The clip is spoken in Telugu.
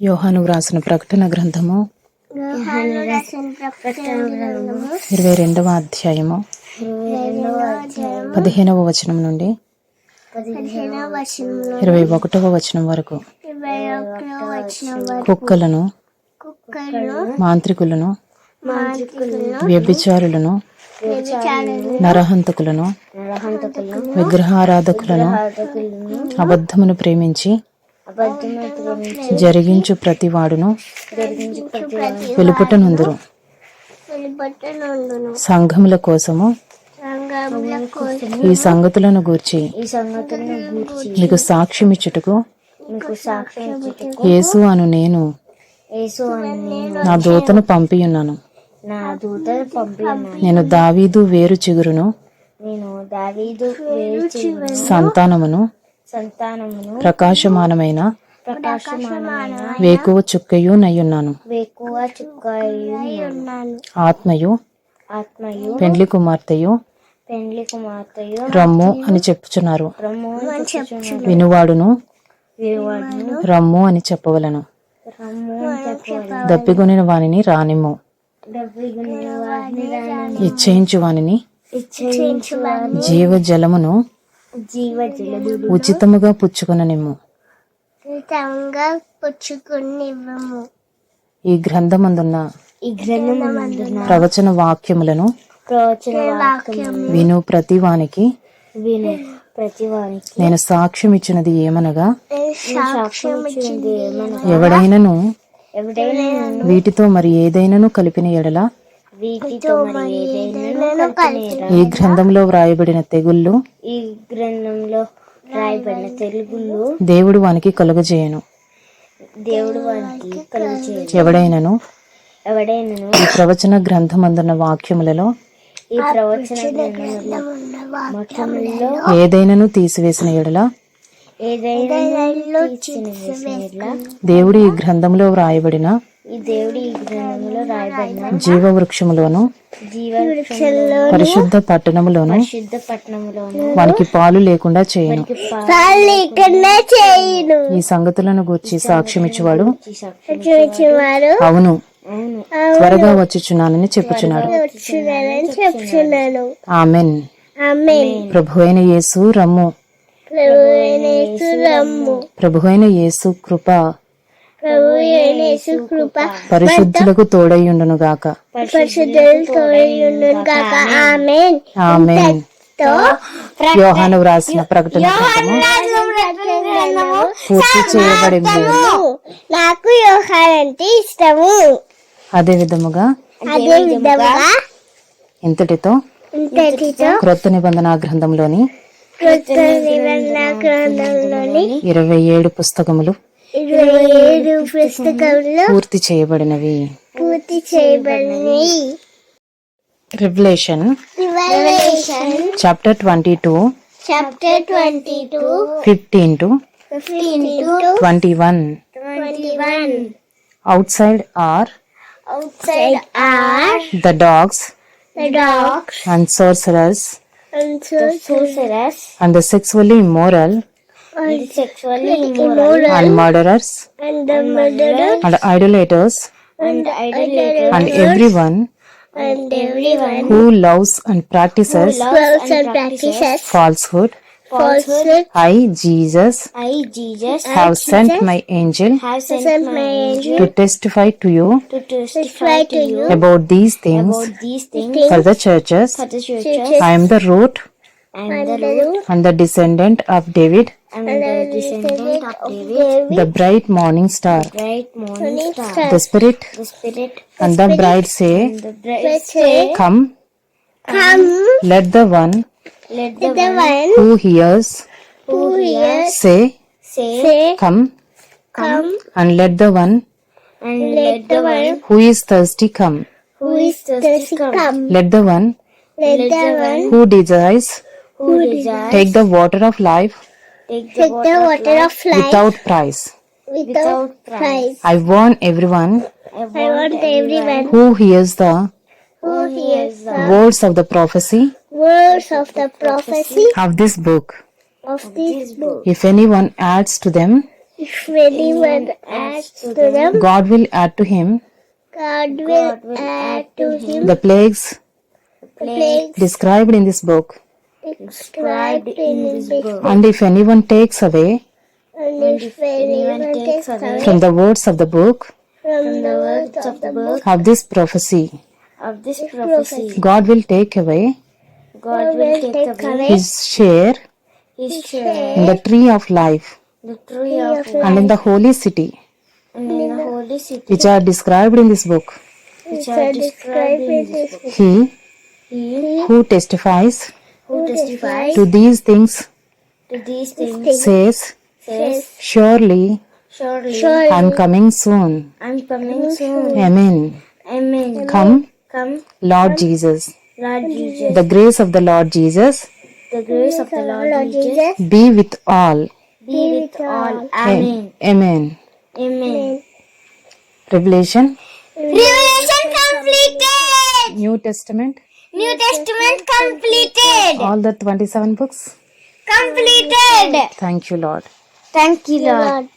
యోహాను వ్రాసిన ప్రకటన గ్రంథము ఇరవై రెండవ అధ్యాయము పదిహేనవ వచనం నుండి ఇరవై ఒకటవ వచనం వరకు కుక్కలను మాంత్రికులను వ్యభిచారులను నరహంతకులను విగ్రహారాధకులను అబద్ధమును ప్రేమించి జరిగించు ప్రతివాడును వెలుపుటనుందురు. సంఘముల కోసము ఈ సంగతులను గూర్చి మీకు సాక్ష్యమిచ్చుటకు యేసు అను నేను యేసు అని నేను నా దూతను పంపియున్నాను. నేను దావీదు వేరు చిగురును సంతానమును సంతానమును ప్రకాశమానమైన ప్రకాశమానమైన వేకువ చుక్కయు నయ్యున్నాను. వేకువ చుక్కయున్నాను ఆత్మయు ఆత్మయు పెండ్లి కుమార్తెయు పెండ్లి కుమార్తెయు రమ్ము అని చెప్పుచున్నారు. రమ్ము అని చెప్పుచున్నాను వినువాడును. వినువాడును. రమ్ము అని చెప్పవలను. రమ్ము అని చెప్పవలను. దప్పికొనిన వానిని రానిమ్ము. ఇచ్చేయించు వానిని జీవ జలమును ఉచితముగా పుచ్చుకొననిమ్ము. ఈ గ్రంథమందున్న ఈ ప్రవచన వాక్యములను ప్రవచన విను ప్రతివానికి. విను ప్రతి వారికి నేను సాక్ష్యం ఇచ్చినది ఏమనగా సాక్ష్యం ఇచ్చింది ఏమనగా? ఎవడైనను ఎవడైనా వీటితో మరి ఏదైనాను కలిపిన ఎడల ఈ గ్రంథంలో వ్రాయబడిన తెగుళ్ళు ఈ గ్రంథంలో రాయబడిన తెలుగులో దేవుడు వానికి కలుగజేయను. దేవుడు వారికి కలుగు ఎవడైనను? ఎవడైనను? ఈ ప్రవచన గ్రంథమందున్న వాక్యములలో ఈ ప్రవచన ఏదైనను తీసివేసిన ఎడల? ఏదైనా దేవుడు ఈ గ్రంథంలో వ్రాయబడిన దేవుడి ఈ గ్రంథంలో రాయబడిన జీవవృక్షములోను జీవవృక్షంలో పరిశుద్ధ పట్టణములోను శుద్ధ పట్టణంలోను వానికి పాలు లేకుండా చేయను. చేయును. ఈ సంగతులను గూర్చి సాక్ష్యమిచ్చువాడు అవును. త్వరగా వచ్చుచున్నానని చెప్పుచున్నాడు. ఆమెన్. ఆమె ప్రభు అయిన యేసు రమ్ము. ప్రభు అయిన యేసు కృప. పరిశుద్ధులకు తోడయ్యుండును గాక. గాక. ఆమేన్. ఆమెన్. తో యోహాను వ్రాసిన ప్రకటన పూర్తి చేయబడింది. నాకు యోహాన్ అంటే ఇష్టము. అదే విధముగా అదే విధంగా ఇంతటితో క్రొత్త నిబంధన గ్రంథంలోని కృత నిబంధన గ్రంథంలోని ఇరవై ఏడు పుస్తకములు ఇరవై ఏడు పుస్తకంలో పూర్తి చేయబడినవి. పూర్తి చేయబడినవి. Revelation revolution chapter twenty two chapter twenty two fifteen to fifteen to twenty one twenty one outside are outside are the dogs the dogs and sorcerers. and sorcerers and the sexually immoral and sexually immoral and murderers. and the murderer and idolaters and idolaters and everyone and everyone who loves and practices loves and practices falsehood. falsehood. I, Jesus, I, Jesus, have sent my angel have sent my angel to testify to you to testify to you about these things about these things for the churches. for the churches. I am the root and the root and the descendant of David, and the descendant of David, the bright morning star. bright morning star. The Spirit. The Spirit. And the bride say, the bride say, Come, Come, let the one let the one who hears who hears say, say, Come, Come, and let the one and let the one who is thirsty come. who is thirsty come. Let the one Let the one who desires who desires take the water of life take the water of life without price. without price. I warn everyone I warn everyone who hears the who hears the words of the prophecy words of the prophecy of this book. of this book. If anyone adds to them, If anyone adds to them, God will add to him God will add to him the plagues the plagues described in this book. Described in this book. And if anyone takes away And if anyone takes away from the words of the book from the words of the book of this prophecy, of this prophecy, God will take away God will take away his share his share in the tree of life the tree of and in the holy city, and in the holy city, which are described in this book. which are described in this book. He He who testifies who testifies to these things to these things says, says, Surely Surely surely I am coming soon. I'm coming soon. Amen. Amen. Come, Come, Lord Jesus. Lord Jesus. The grace of the Lord Jesus The grace of the Lord Jesus be with all. be with all. Amen. Amen. Amen. Revelation, Revelation completed. New Testament, New Testament completed. all the 27 books. Completed. Thank you, Lord. Thank you, Lord. Lord.